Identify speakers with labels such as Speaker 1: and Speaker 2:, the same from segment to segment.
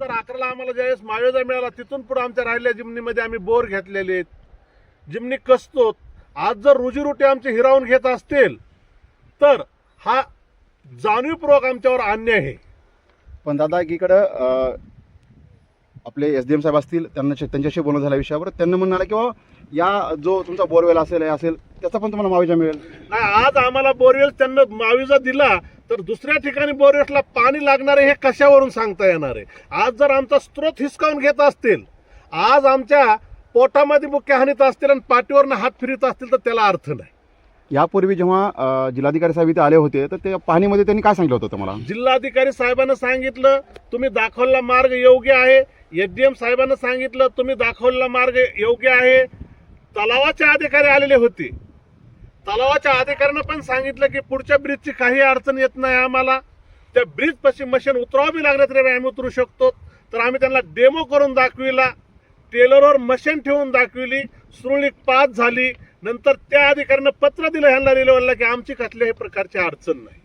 Speaker 1: तर अकराला आम्हाला ज्यावेळेस मावेजा मिळाला तिथून पुढे आमच्या राहिलेल्या जिमनीमध्ये आम्ही बोर घेतलेले आहेत. जिमनी कसतो आज जर रोजीरोटी आमचे हिरावून घेत असतील तर हा जाणीवपूर्वक आमच्यावर अन्याय आहे.
Speaker 2: पण दादा एकीकडं अं, आपले एस डी एम साहेब असतील त्यांना त्यांच्याशी बोलणं झाल्या विषयावर त्यांना म्हणणार की किंवा या जो तुमचा बोरवेल असेल हे असेल त्याचा पण तुम्हाला माविजा मिळेल.
Speaker 1: नाही आज आम्हाला बोरवेल त्यांना माविजा दिला तर दुसऱ्या ठिकाणी बोरवेल्सला पाणी लागणार आहे हे कशावरून सांगता येणार आहे? आज जर आमचा स्रोत हिसकावून घेत असतील आज आमच्या पोटामध्ये बुक्या हानीत असतील आणि पाठीवरनं हात फिरत असतील तर त्याला अर्थ नाही.
Speaker 2: यापूर्वी जेव्हा जिल्हाधिकारी साहेब इथे आले होते तर त्या पाहणीमध्ये त्यांनी काय सांगितलं होतं तुम्हाला?
Speaker 1: जिल्हाधिकारी साहेबांना सांगितलं तुम्ही दाखवलेला मार्ग योग्य आहे. एचडीएम साहेबांना सांगितलं तुम्ही दाखवलेला मार्ग योग्य आहे. तलावाचे अधिकारी आलेले होते. तलावाच्या अधिकाऱ्यांना पण सांगितलं की पुढच्या ब्रिजची काही अडचण येत नाही आम्हाला. त्या ब्रिज पशी मशीन उतरावी लागलं तरी आम्ही उतरू शकतो. तर आम्ही त्यांना डेमो करून दाखविला. टेलरवर मशीन ठेवून दाखविली. सुरळीत पास झाली. नंतर त्या अधिकाऱ्यानं पत्र दिलं ह्यांना रेल्वेला की आमची कसल्याही प्रकारची अडचण नाही.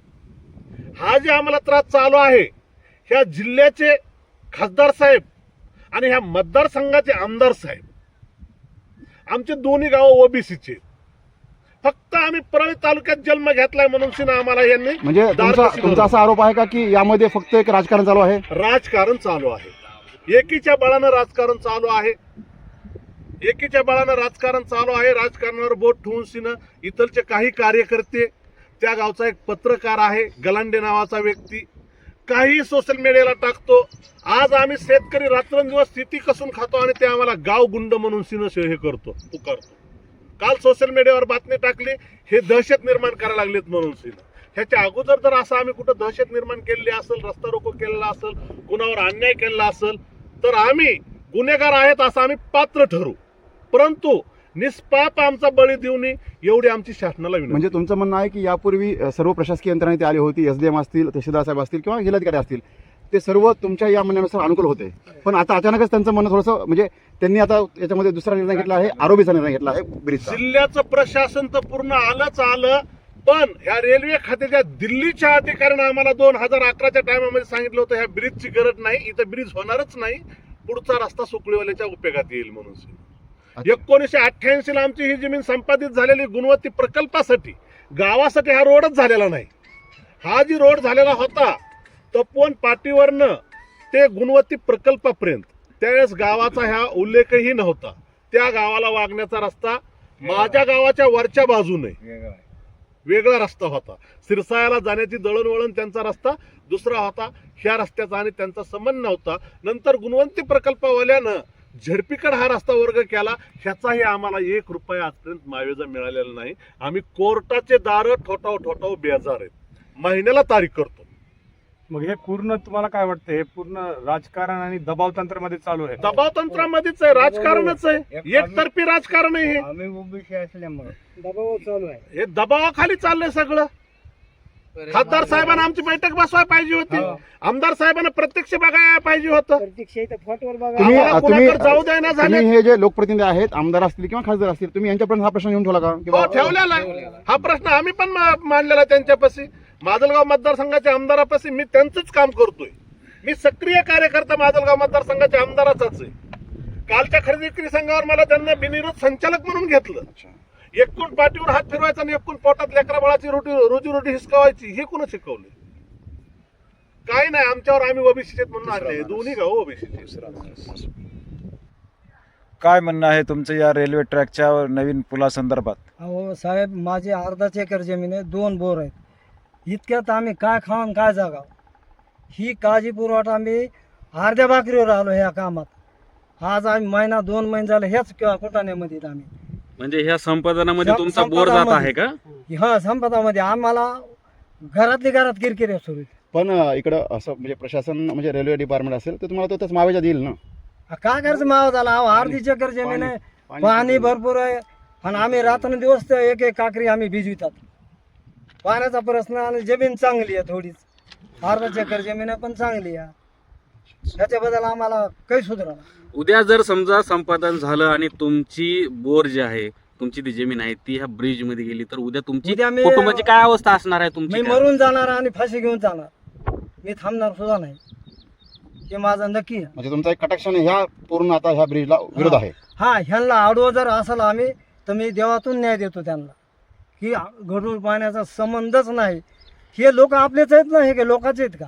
Speaker 1: हा जे आम्हाला त्रास चालू आहे ह्या जिल्ह्याचे खासदार साहेब आणि ह्या मतदारसंघाचे आमदार साहेब आमचे दोन्ही गावं ओबीसीचे फक्त आम्ही परळी तालुक्यात जन्म घेतलाय म्हणून सिन्हा आम्हाला यांनी
Speaker 2: म्हणजे तुमचा. असा आरोप आहे का की यामध्ये फक्त एक राजकारण चालू आहे?
Speaker 1: राजकारण चालू आहे. एकीच्या बळानं राजकारण चालू आहे. एकीच्या बळानं राजकारण चालू आहे. राजकारणावर बोट ठेवून सिन इथलचे काही कार्यकर्ते त्या गावचा एक पत्रकार आहे गलांडे नावाचा व्यक्ती काही सोशल मीडियाला टाकतो. आज आम्ही शेतकरी रात्रंदिवस स्थिती कसून खातो आणि ते आम्हाला गाव गुंड म्हणून सिन हे करतो. पुकारतो. काल सोशल मीडियावर बातमी टाकली हे दहशत निर्माण करायला लागलेत म्हणून सिन ह्याच्या अगोदर जर असं आम्ही कुठं दहशत निर्माण केलेली असेल रस्ता रोको केलेला असेल कुणावर अन्याय केलेला असेल तर आम्ही गुन्हेगार आहेत असं आम्ही पात्र ठरू. परंतु निष्पाप आमचा बळी देऊ नये एवढी आमची शासनाला विनंती.
Speaker 2: म्हणजे तुमचं म्हणणं आहे की यापूर्वी सर्व प्रशासकीय यंत्रणा इथे आली होती एस डी एम असतील तहसीलदार साहेब असतील किंवा जिल्हाधिकारी असतील. ते सर्व तुमच्या या म्हणण्यानुसार अनुकूल होते. पण आता अचानकच त्यांचं म्हणणं थोडंसं म्हणजे त्यांनी आता याच्यामध्ये दुसरा निर्णय घेतला आहे आरोपीचा निर्णय घेतला आहे ब्रिजचा.
Speaker 1: जिल्ह्याचं प्रशासन तर पूर्ण आलंच आलं पण ह्या रेल्वे खात्याच्या दिल्लीच्या अधिकाऱ्यानं आम्हाला दोन हजार अकराच्या टायमामध्ये सांगितलं होतं ह्या ब्रिजची गरज नाही इथं ब्रिज होणारच नाही पुढचा रस्ता सुकळीवाल्याच्या उपयोगात येईल म्हणून. एकोणीसशे अठ्ठ्याऐंशी ला आमची ही जमीन संपादित झालेली गुणवत्ती प्रकल्पासाठी गावासाठी हा रोडच झालेला नाही. हा जी रोड झालेला होता तपोवन पाटीवरनं ते गुणवत्ती प्रकल्पापर्यंत त्यावेळेस गावाचा ह्या उल्लेखही नव्हता. त्या गावाला वागण्याचा रस्ता माझ्या गावाच्या वरच्या बाजूने वेगळा रस्ता होता. सिरसायाला जाण्याची दळणवळण त्यांचा रस्ता दुसरा होता. ह्या रस्त्याचा आणि त्यांचा संबंध नव्हता. नंतर गुणवंती प्रकल्पवाल्यानं झडपीकड हा रस्ता वर्ग केला. ह्याचाही आम्हाला एक रुपया आजपर्यंत मावेजा मिळालेला नाही. आम्ही कोर्टाचे दार ठोठाव ठोठाव बेजार आहेत. महिन्याला तारीख करतो.
Speaker 3: मग हे पूर्ण तुम्हाला काय वाटतं हे पूर्ण राजकारण आणि दबाव तंत्रामध्ये चालू आहे.
Speaker 1: दबाव तंत्रामध्येच आहे राजकारणच आहे. एकतर्फी राजकारण आहे. हे
Speaker 4: आम्ही ओबीसी असल्यामुळे.
Speaker 5: दबाव चालू आहे.
Speaker 1: हे दबावाखाली चाललंय सगळं. खासदार साहेबांना आमची बैठक बसवायला पाहिजे होती.
Speaker 4: हो.
Speaker 1: आमदार साहेबांना प्रत्यक्ष बघायला पाहिजे होतं.
Speaker 5: प्रत्यक्ष इथं फोटोवर बघा.
Speaker 2: तुम्ही
Speaker 1: आम्हाला
Speaker 2: तुम्ही
Speaker 1: कोणाकडे जाऊ द्यायना झाले.
Speaker 2: तुम्ही हे जे लोकप्रतिनिधी आहेत आमदार असतील किंवा खासदार असतील तुम्ही यांच्यापर्यंत हा प्रश्न घेऊन ठेवला का?
Speaker 1: हो ठेवलेला आहे. हा प्रश्न आम्ही पण मा- मांडलेला त्यांच्यापाशी. माजलगाव मतदारसंघाच्या आमदारापाशी मी त्यांचंच काम करतोय. मी सक्रिय कार्यकर्ता माजलगाव मतदारसंघाच्या आमदाराचाच आहे. कालच्या खरेदी विक्री संघावर मला त्यांना बिनविरोध संचालक म्हणून घेतलं. एकूण पाठीवर हात फिरवायचा आणि एकूण पोटात लेकरा बाळाची रोटी रोजी रोटी हिसकावायची हे कोण शिकवले? काय नाही आमच्यावर आम्ही ओबीसीचे म्हणून आणले. दोन्ही गाव ओबीसीचे
Speaker 6: काय म्हणणं आहे तुमचं या रेल्वे ट्रॅकच्या नवीन पुलासंदर्भात?
Speaker 5: अहो साहेब माझी अर्धाच एकर जमीन आहे दोन बोर आहेत. इतक्यात आम्ही काय खाऊन काय जागाव? ही काळजी पुरवठा आम्ही अर्ध्या भाकरीवर आलो ह्या कामात. आज आम्ही महिना दोन महिने झाले हेच क- कुटाण्यामध्ये आम्ही.
Speaker 7: म्हणजे ह्या संपादनामध्ये
Speaker 5: सं-
Speaker 7: तुमचा बोर जात आहे का?
Speaker 5: हा संपदामध्ये आम्हाला घरातली घरात किरकिऱ्या सुरू.
Speaker 2: पण अ, इकडं असं म्हणजे प्रशासन म्हणजे रेल्वे डिपार्टमेंट असेल तर तुम्हाला तो त्याच मावेजा देईल ना?
Speaker 5: आ, काय करायचं मावा झाला अहो अर्धी चक्कर जमीन आहे. पाणी भरपूर आहे. आणि आम्ही रात्रंदिवस तर एक एक काकरी आम्ही भिजवितात. पाण्याचा प्रश्न आणि जमीन चांगली आहे थोडीच. अर्धा चक्कर जमीन आहे पण चांगली आहे. त्याच्याबद्दल आम्हाला काही सुधारणा
Speaker 7: उद्या जर समजा संपादन झालं आणि तुमची बोर जी आहे तुमची ती जमीन आहे ती ह्या ब्रिजमध्ये गेली तर उद्या तुमची
Speaker 5: उद्या मी-
Speaker 7: कुटुंबाची काय अवस्था असणार आहे
Speaker 5: मी
Speaker 7: तुमची? काय?
Speaker 5: मरून जाणार आणि फाशी घेऊन जाणार. मी थांबणार सुद्धा नाही. हे माझं नक्की आहे.
Speaker 2: म्हणजे तुमचा एक कटाक्षाने ह्या पूर्ण आता ह्या ब्रिजला विरोध आहे.
Speaker 5: हा ह्यांना आडवं जर असेल आम्ही तर मी देवातून न्याय देतो त्यांना. की गढूळ पाण्याचा संबंधच नाही. हे लोक आपलेच आहेत ना हे काय लोकांचे आहेत का?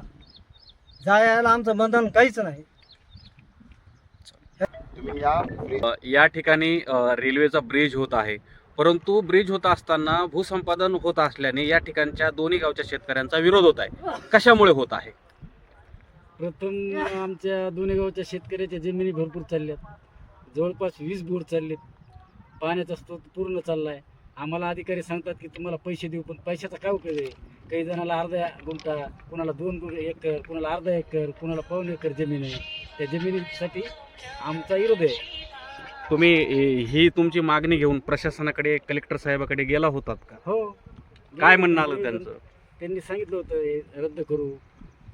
Speaker 5: जायला आमचं बंधन काहीच नाही.
Speaker 2: तुम्ही या
Speaker 7: या ठिकाणी रेल्वेचा ब्रिज होत आहे. परंतु ब्रिज होत असताना भूसंपादन होत असल्याने या ठिकाणच्या दोन्ही गावच्या शेतकऱ्यांचा विरोध होत आहे. कशामुळे होत आहे?
Speaker 4: प्रथम आमच्या दोन्ही गावच्या शेतकऱ्याच्या जमिनी भरपूर चालल्यात. जवळपास वीस बोर चाललेत. पाण्याचा स्रोत पूर्ण चालला आहे आम्हाला अधिकारी सांगतात की तुम्हाला पैसे देऊ पण पैशाचा काय उपयोग आहे? काही जणाला अर्धा गुंठा कुणाला दोन गुं एकर कुणाला अर्धा एकर कुणाला पाऊन एकर जमीन आहे. त्या जमिनीसाठी आमचा विरोध आहे.
Speaker 7: तुम्ही ए, ही तुमची मागणी घेऊन प्रशासनाकडे कलेक्टर साहेबाकडे गेला होतात का?
Speaker 4: हो.
Speaker 7: काय म्हणणं आलं त्यांचं?
Speaker 4: त्यांनी सांगितलं होतं हे रद्द करू.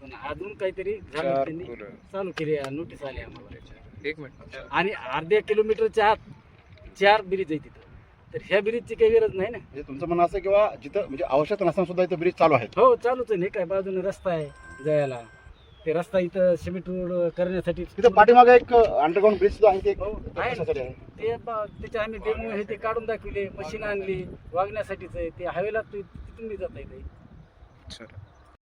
Speaker 4: पण अजून काहीतरी झालं त्यांनी चालू केली नोटीस आली आम्हाला
Speaker 7: एक मिनिट.
Speaker 4: आणि अर्ध्या किलोमीटरच्या आत चार ब्रिज आहे तिथं तर ह्या ब्रिजची काही गरज नाही ना.
Speaker 2: म्हणजे तुमचं म्हणणं असं किंवा जिथं म्हणजे आवश्यक नसताना सुद्धा इथं ब्रिज चालू आहेत.
Speaker 4: हो चालूच आहे नाही काय बाजूने रस्ता आहे जायला. ते रस्ता इथं सिमेंट रोड करण्यासाठी
Speaker 2: तिथं पाठीमागे एक अंडरग्राऊंड ब्रिज सुद्धा आहे ते एक
Speaker 4: हो, आहे.
Speaker 2: कशासाठी आहे?
Speaker 4: ते ब- त्याचे आम्ही डेमो हे ते काढून दाखविले मशीन आणली वागण्यासाठीच आहे. ते हवेला तिथून जाता येते